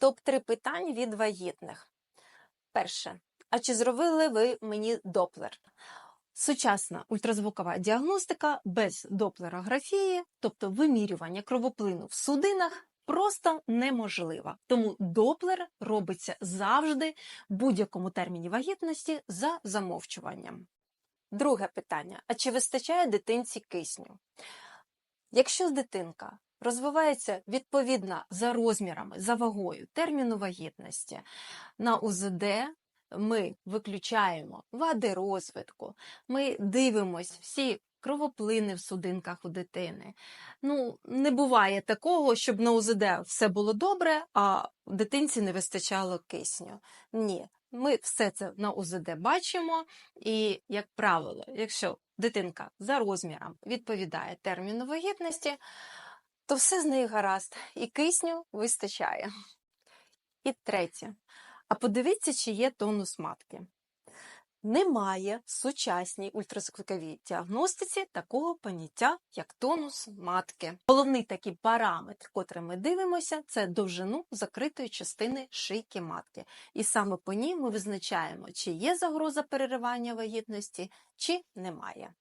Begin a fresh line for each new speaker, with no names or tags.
Топ-3 питань від вагітних. Перше. А чи зробили ви мені доплер? Сучасна ультразвукова діагностика без доплерографії, тобто вимірювання кровоплину в судинах, просто неможлива. Тому доплер робиться завжди в будь-якому терміні вагітності за замовчуванням. Друге питання: а чи вистачає дитинці кисню? Якщо дитинка розвивається відповідно за розмірами, за вагою терміну вагітності, на УЗД ми виключаємо вади розвитку, ми дивимось всі кровоплини в судинках у дитини. Ну, не буває такого, щоб на УЗД все було добре, а дитинці не вистачало кисню. Ні, ми все це на УЗД бачимо, і, як правило, якщо дитинка за розміром відповідає терміну вагітності, то все з нею гаразд, і кисню вистачає. І третє. А подивіться, чи є тонус матки. Немає в сучасній ультразвуковій діагностиці такого поняття, як тонус матки. Головний такий параметр, котрий ми дивимося, це довжину закритої частини шийки матки. І саме по ній ми визначаємо, чи є загроза переривання вагітності, чи немає.